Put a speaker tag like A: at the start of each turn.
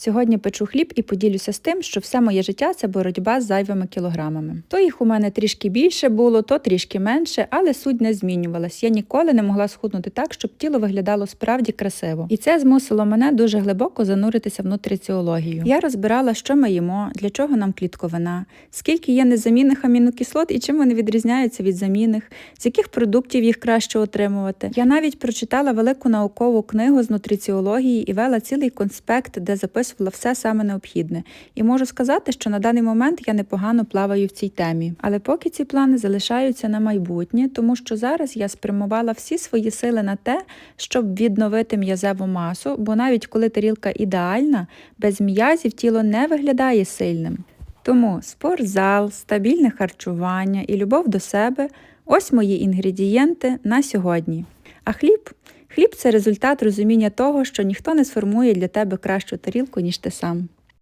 A: Сьогодні печу хліб і поділюся з тим, що все моє життя це боротьба з зайвими кілограмами. То їх у мене трішки більше було, то трішки менше, але суть не змінювалась. Я ніколи не могла схуднути так, щоб тіло виглядало справді красиво. І це змусило мене дуже глибоко зануритися в нутриціологію. Я розбирала, що ми їмо, для чого нам клітковина, скільки є незамінних амінокислот і чим вони відрізняються від замінних, з яких продуктів їх краще отримувати. Я навіть прочитала велику наукову книгу з нутриціології і вела цілий конспект, де записувала все саме необхідне. І можу сказати, що на даний момент я непогано плаваю в цій темі. Але поки ці плани залишаються на майбутнє, тому що зараз я спрямувала всі свої сили на те, щоб відновити м'язеву масу, бо навіть коли тарілка ідеальна, без м'язів тіло не виглядає сильним. Тому спортзал, стабільне харчування і любов до себе ось мої інгредієнти на сьогодні. А хліб? Хліб це результат розуміння того, що ніхто не сформує для тебе кращу тарілку, ніж ти сам.